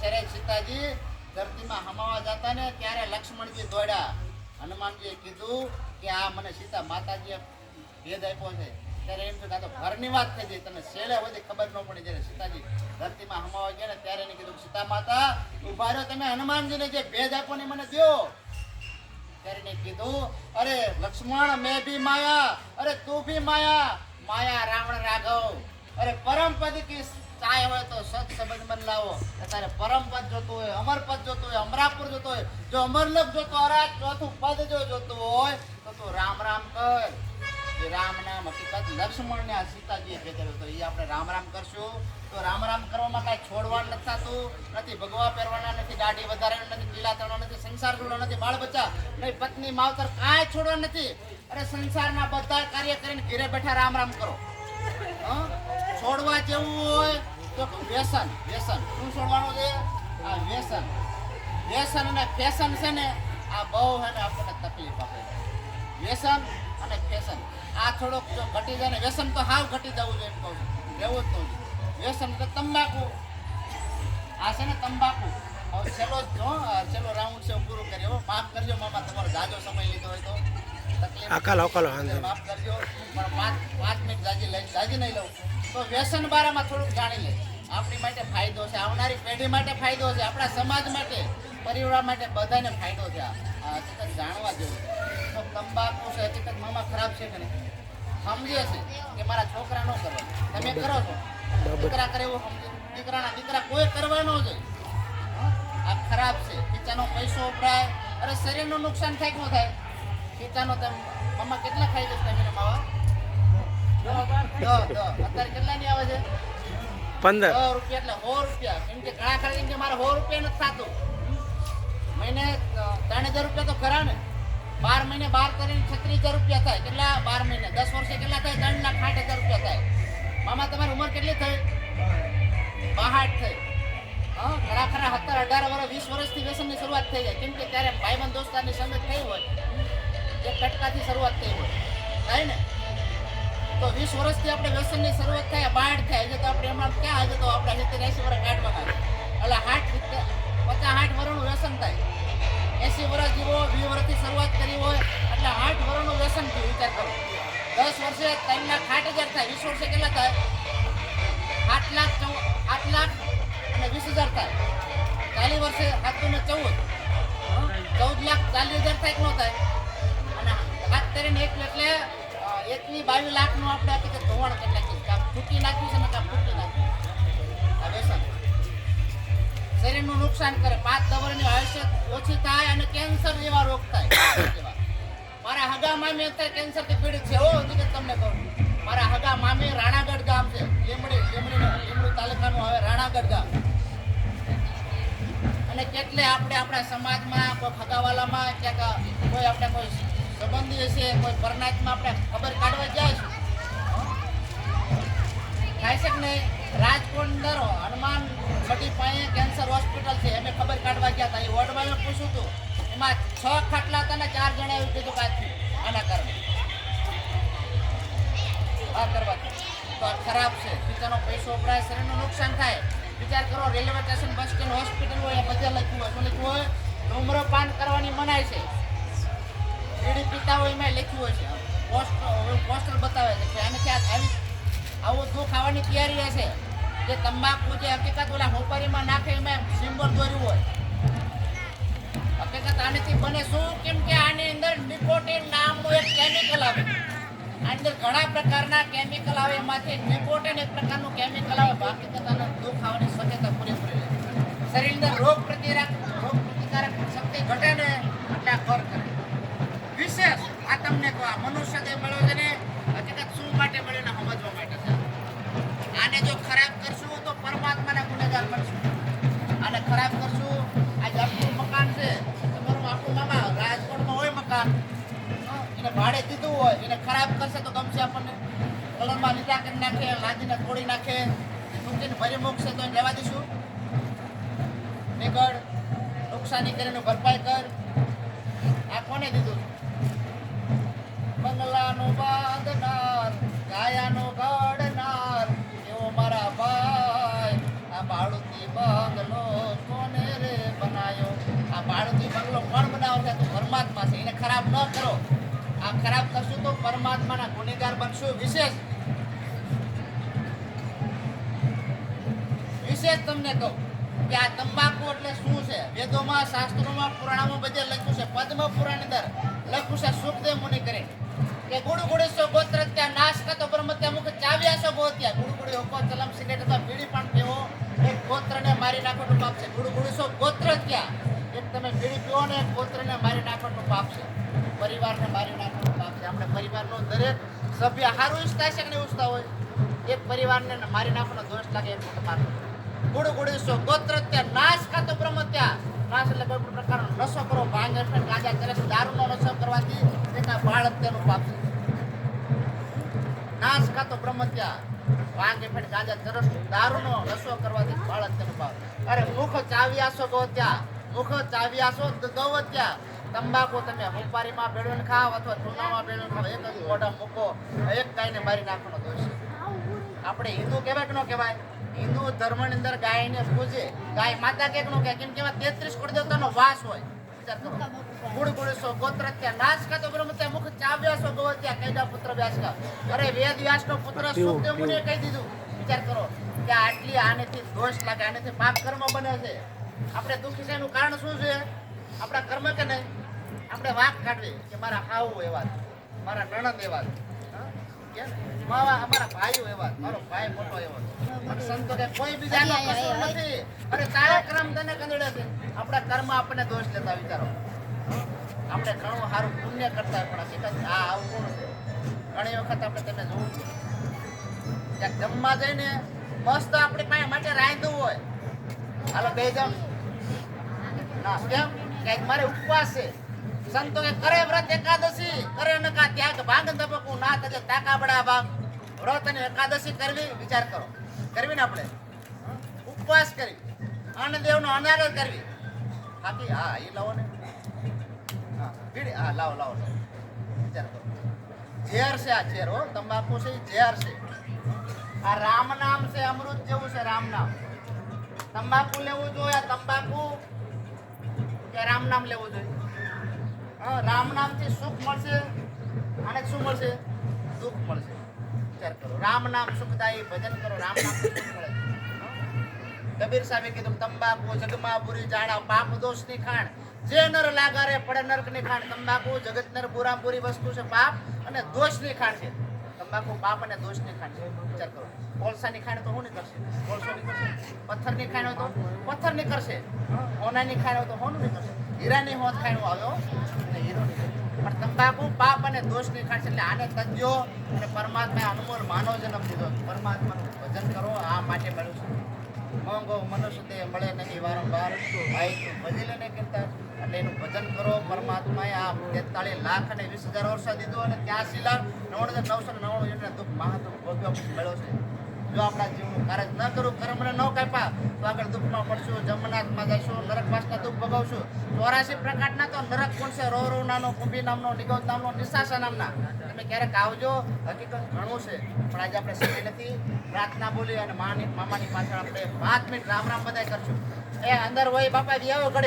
શરે સીતાજી ધરતીમાં હમાવા જતા ને ત્યારે લક્ષ્મણજી દોડ્યા. હનુમાનજીએ કીધું કે આ મને સીતા માતાજીએ ભેદ આપ્યો છે. ત્યારે એમ થયું તો ઘરની વાત થઈ ગઈ. તને છેલ્લે બધી ખબર ન પડી જ્યારે સીતાજી ધરતીમાં હમાવા ગયા ને ત્યારે એને કીધું સીતા માતા, ઊભા રહ્યો તમે. હનુમાનજીને જે ભેદ આપ્યો ને મને દો ત્યારે એને કીધું, અરે લક્ષ્મણ, મેં ભી માયા. અરે તું ભી માયા. માયા રાવણ રાઘવ. અરે પરમ પદ કી ચાય હોય તો સત સંબંધ મન લાવો. અત્યારે પરમ પદ જોતું હોય, અમર પદ જોતું હોય, અમરાપુર જોતું હોય. જો અમરલોક જોતો હોય ચોથું પદ જો જોતું હોય, તો તું રામ રામ કર. જે રામ નામ હકીકત લક્ષ્મણ ને આ સીતાજીએ ભેગેલો તો એ આપણે રામ રામ કરશું. તો રામ રામ કરવામાં કાંઈ છોડવાનું નથી થતું. નથી ભગવા પહેરવાના, નથી દાઢી વધારવાના, નથી લીલા તળવા નથી સંસાર જોડવા નથી બાળ બચ્ચા નહીં પત્ની માવતર કાંઈ છોડવા નથી. અરે સંસારના બધા કાર્ય કરીને ઘેરે બેઠા રામ રામ કરો. હં? છોડવા જેવું હોય તો વ્યસન વ્યસન. શું છોડવાનું છે? આ વ્યસન. વ્યસન અને ફેશન છે ને આ બહુ છે ને આપણને તકલીફ આપે વ્યસન અને ફેશન. આ થોડોક જો ઘટી જાય ને વ્યસન તો હાવ ઘટી જવું જોઈએ એમ કહું છું. રહેવું જ કહું જોઈએ વ્યસન એટલે તંબાકુ. આ છે ને તંબાકુ. હવે છેલ્લો જ છેલ્લો રાઉન્ડ છે પૂરું કર્યો. હો. માફ કરજો મામા તમારો જાજો સમય લીધો હોય તો. તકલીફ માફ કરજો. પણ પાંચ પાંચ મિનિટ જાજી લઈ જાજી નહીં લઉં. તો વ્યસન બારામાં થોડુંક જાણી લે. આપણી માટે ફાયદો છે. આવનારી પેઢી માટે ફાયદો છે. આપણા સમાજ માટે પરિવાર માટે બધાને ફાયદો છે. આ હકીકત જાણવા જેવું તો તંબાકુ છે હકીકત મામા ખરાબ છે કે નહીં? સમજે છે કે મારા છોકરા ન કરો તમે કરો છો. દીકરા કરે એવું સમજે. દીકરાના દીકરા કોઈ કરવાનો જ? આ ખરાબ છે. પિતાનો પૈસો વપરાય અરે શરીરનું નુકસાન થાય કે ન થાય? પિતાનો તમે મમ્મા કેટલા ખાઈ જશે? તમે માવા? પંદર. રૂપિયા એટલે સો રૂપિયા. કેમ કે ઘણા ખરા કે મારે સો રૂપિયા નથી થતું. મહિને ત્રણ હજાર રૂપિયા તો ખરા ને. બાર મહિને બાર કરીને છત્રીસ હજાર રૂપિયા થાય. કેટલા? બાર મહિને. દસ વર્ષે કેટલા થાય? ત્રણ લાખ સાઠ હજાર રૂપિયા થાય. મામા તમારી ઉંમર કેટલી થઈ? બાહાઠ થઈ. હા? ઘણા ખરા સત્તર અઢાર વર્ષ વીસ વર્ષથી વ્યસનની શરૂઆત થઈ જાય. કેમ કે ત્યારે ભાઈબંધ દોસ્તારની સંગત થઈ હોય. એક કટકાથી શરૂઆત થઈ હોય. થાય ને? તો વીસ વર્ષથી આપણે વ્યસનની શરૂઆત થાય બાઢ થાય. હજી તો આપણે એમાં ક્યાં હજી તો આપણે સિત્તેર એસી વર્ષ કાઢવાના એટલે હાઠ પચાસ આઠ વર્ષનું વ્યસન થાય. એસી વર્ષ જીવો, વીસ વર્ષથી શરૂઆત કરી હોય, એટલે આઠ વર્ષનું વ્યસન થયું, વિચાર કરો. દસ વર્ષે ત્રણ લાખ આઠ હજાર થાય, વીસ વર્ષે કેટલા થાય? આઠ લાખ ચૌ, આઠ લાખ અને વીસ હજાર થાય. ચાલીસ વર્ષે સાતસો ને ચૌદ. ચૌદ લાખ ચાલીસ હજાર થાય કે ન થાય? અને હાથ કરીને એક એટલે એકની બાવીસ લાખનું આપણે આપી કે ધોવાણ કરી નાખ્યું કાં ફૂટી નાખ્યું છે ને કાં ફૂટી નાખ્યું આ વ્યસન શરીરનું નુકસાન કરે. પાંચ દવરની આયુષ્ય ઓછી થાય અને કેન્સર જેવા રોગ થાય. મારા હગા મામી અત્યારે કેન્સરથી પીડિત છે. હજી કે તમને કહું. મારા હગા મામી રાણાગઢ ગામ છે. લીમડી લીમડી લીમડી તાલુકાનું હવે રાણાગઢ ગામ. અને કેટલે આપણે આપણા સમાજમાં કોઈ ફગાવાલામાં ક્યાંક કોઈ આપણે કોઈ સંબંધી હશે, કોઈ પરનાથમાં આપણે ખબર કાઢવા છે. થાય છે કે નહીં? રાજકોટ હનુમાન છઠી પાસે કેન્સર હોસ્પિટલ છે અમે ખબર કાઢવા ગયા હતા. એ વોર્ડમાં મેં પૂછ્યું હતું, એમાં છ ખાટલા હતા ને ચાર જણા એવું કીધું કાચું આના કારણે. આ કરવા તો આ ખરાબ છે. બીજાનો પૈસો વપરાય શરીરનું નુકસાન થાય. વિચાર કરો, railway station, bus stand hospital હોય બધે લખ્યું હોય, શું લખ્યું હોય? ધૂમ્રપાન કરવાની મનાય છે. બીડી પીતા એમાં લખ્યું છે. પોસ્ટર પોસ્ટર બતાવે છે. કે આને ક્યાં આવી આવું દુઃખ આવવાની તૈયારી હશે, જે તંબાકુ જે હકીકત ઓલા હોપારીમાં નાખે એમાં સિમ્બોલ દોર્યું હોય. હકીકત આનેથી બને શું? કેમ કે આની અંદર નિકોટિન નામનું એક કેમિકલ આવે. અંદર ઘણા પ્રકારના કેમિકલ આવે. એમાંથી નિકોટિન એક પ્રકારનું કેમિકલ આવે. બાકી તો આને દુઃખ આવવાની શક્યતા પૂરેપૂરી રહે. શરીરની અંદર રોગ પ્રતિરાક રોગ પ્રતિકારક શક્તિ ઘટે ને એટલે આ તમને કહો, આ મનુષ્ય જે મળ્યો છે ને? હકીકત શું માટે મળ્યો ને સમજવા માટે છે? આને જો ખરાબ કરશું તો પરમાત્માના ગુનેગાર બનશું. આને ખરાબ કરશું, આ આટલું મકાન છે તમારું આખું મામા રાજકોટમાં હોય મકાન. એને ભાડે દીધું હોય, એને ખરાબ કરશે તો ગમશે આપણને. કલરમાં લીધા કરી નાખે, લાદીને તોડી નાખે. મૂકીને ભરી મૂકશે તો લેવા દઈશું. નીકળ, નુકસાની કરીને ભરપાઈ કર. આ કોને દીધું? બંગલાનું બાંધનાર કાયાનો ઘડનાર એવો મારા ભાઈ. આ ભાડુતી બંગલો બંગલો કોણ બનાવે છે તો પરમાત્મા છે, એને ખરાબ ન કરો. આ ખરાબ કરશું તો પરમાત્માના ગુનેગાર બનશું વિશેષ. વિશેષ તમને કહું કે આ તંબાકુ એટલે શું છે? વેદોમાં, શાસ્ત્રોમાં, પુરાણોમાં બધે લખ્યું છે. પદ્મ પુરાણ અંદર લખ્યું છે, સુખદેવ મુનિ કરે. કે ત્યાં નાશ કાતો બ્રહ્મ ત્યાં મુખ ચાવ્યાસો ગોત્યા. ગુડુ ગુડી હોકો ચલમ સિગરેટ અથવા બીડી પણ પીવો. એક ગોત્રને મારી નાખવાનું પાપ છે. ગુડુ ગુડેશો ગોત્ર ત્યાં. એક તમે બીડી પીવો એક ગોત્રને મારી નાખવાનું પાપ છે. પરિવારને મારી નાખવાનું પાપ છે. આપણે પરિવારનો દરેક સભ્ય સારું ઈચ્છતા છે કે નહીં હોય? એક પરિવારને મારી નાખવાનો દોષ લાગે એ મોટો પાપ ગુડ ગુડીસો નાશ ખાતો બ્રહ્મ નાશ એટલે કોઈ પણ પ્રકારનો નશો કરો. ભાંગ એટલે ગાંજા, ચરસ, દારૂનો નશો કરવાથી તેના બાળ હત્યાનું પાપ નાશ ખાતો બ્રહ્મ ત્યાં ભાંગ એટલે ગાંજા ચરસ દારૂનો નશો કરવાથી બાળ હત્યાનું પાપ અરે મુખ ચાવ્યાસો ગો ત્યાં, મુખ ચાવ્યાસો ગૌ ત્યાં. તંબાકુ તમે વેપારીમાં ભેળવીને ખાવ અથવા ચૂનામાં ભેળવીને ખાવ, એક જ મોઢા મૂકો, એક ગાયને મારી નાખવાનો દોષ આપણે હિન્દુ કહેવાય કે ન કહેવાય? હિન્દુ ધર્મની અંદર ગાયને પૂજે. ગાય માતા કે નો કે કેમ કે તેત્રીસ દેવતાનો વાસ હોય. વિચાર કરો ગુડ ગુણસો ગોત્ર ત્યાં નાશ કાતો બ્રહ્મ મુખ ચાવ્યાસો ગો ત્યાં કૈડા પુત્ર વ્યાસ કા અરે વેદ વ્યાસનો પુત્ર સુખદેવ મુનિએ કહી દીધું વિચાર કરો કે આટલી આનેથી દોષ લાગે આનેથી પાપ કર્મ બને છે આપણે દુઃખી છે એનું કારણ શું છે આપણા કર્મ કે નહીં આપણે વાત કાઢવી કે મારા હાવ એવા મારા નણંદ એવા? કે એવા મારો ભાઈ મોટો એવો સંતો કોઈ બીજાનો કસૂર કર્મ તને છે આપણા કર્મ આપણને દોષ દેતા વિચારો આપણે ઘણું સારું પુણ્ય કરતા પણ હકીકત આ આવું કોણ ઘણી વખત આપણે તમે જોવું છે ક્યાંક જમવા જઈને મસ્ત આપણી પાસે માટે રાંધવું હોય હાલો બે જાવ ના કેમ ક્યાંક મારે ઉપવાસ છે. સંતો કે કરે વ્રત એકાદશી, કરે નકા ત્યાગ ભાંગ તપકુ ના તજે તાકા બડા ભાંગ. વ્રત અને એકાદશી કરવી, વિચાર કરો. કરવી ને આપણે? ઉપવાસ કરી અન્ન દેવનો અનાદર કરવી. બાકી હા, એ લાવો ને. હા બીડી હા, લાવો લાવો વિચાર કરો. ઝેર છે આ ઝેર, હો, તંબાકુ છે એ ઝેર છે. આ રામ નામ છે, અમૃત જેવું છે રામ નામ. તંબાકુ લેવું જોઈએ તંબાકુ. કે રામ નામ લેવું જોઈએ? રામ નામથી સુખ મળશે અને શું મળશે? દુઃખ મળશે. વિચાર કરો. રામ નામ સુખદાયી ભજન કરો. રામ નામ સુખ મળે હા? કબીર સાહેબે કીધું તંબાકુ જગમાં બુરી જાડા, પાપ દોષની ખાણ. જે નર લાગારે પડે નરકની ખાણ. તંબાકુ, જગત નર બુરા બુરી વસ્તુ છે પાપ અને દોષની ખાણ છે. તંબાકુ પાપ અને દોષની ખાણ છે. વિચાર કરો. કોલસા ની ખાણ તો શું ની કરશે? કોલસો નહીં કરશે? પથ્થરની ખાણ તો પથ્થરની કરશે. હોના ની ખાણ તો હોનું નહીં કરશે. હીરાની હોત ખાણ આવ્યો અને પણ તંબાકુ પાપ અને દોષની ખાણ એટલે આને તજ્જો અને પરમાત્માએ અનમોલ માનવ જન્મ દીધો ભજન કરો આ માટે મળ્યું છે મોંઘો મનુષ્ય તે મળે નહીં વારંવાર ભાઈ તું ભજી લે કરતા એટલે એનું ભજન કરો પરમાત્માએ આ તેતાળીસ લાખ અને વીસ હજાર વર્ષ દીધું અને ત્યાંસી લાખ નવ્વાણું હજાર નવસો નવ્વાણું એટલે દુઃખ મહાદુઃખ ભોગવ્યો મળ્યો છે જો આપણા જીવનું કાર્ય ન કરું કર્મને ન કાપ્યા, તો આગળ દુઃખમાં પડશું, જમનાથમાં જઈશું નરકવાસના દુઃખ ભોગવશું. ચોરાશી પ્રકારના તો નરક કોણ છે? રો રો નાનો કુંભી નામનો નિગોદ નામનો, નિશાસા નામના. તમે ક્યારેક આવજો, હકીકત ઘણું છે. પણ આજે આપણે સમય નથી, પ્રાર્થના બોલી અને માની મામાની પાછળ આપણે પાંચ મિનિટ રામ રામ બધાય કરશું. એ અંદર હોય બાપા આવો ઘડી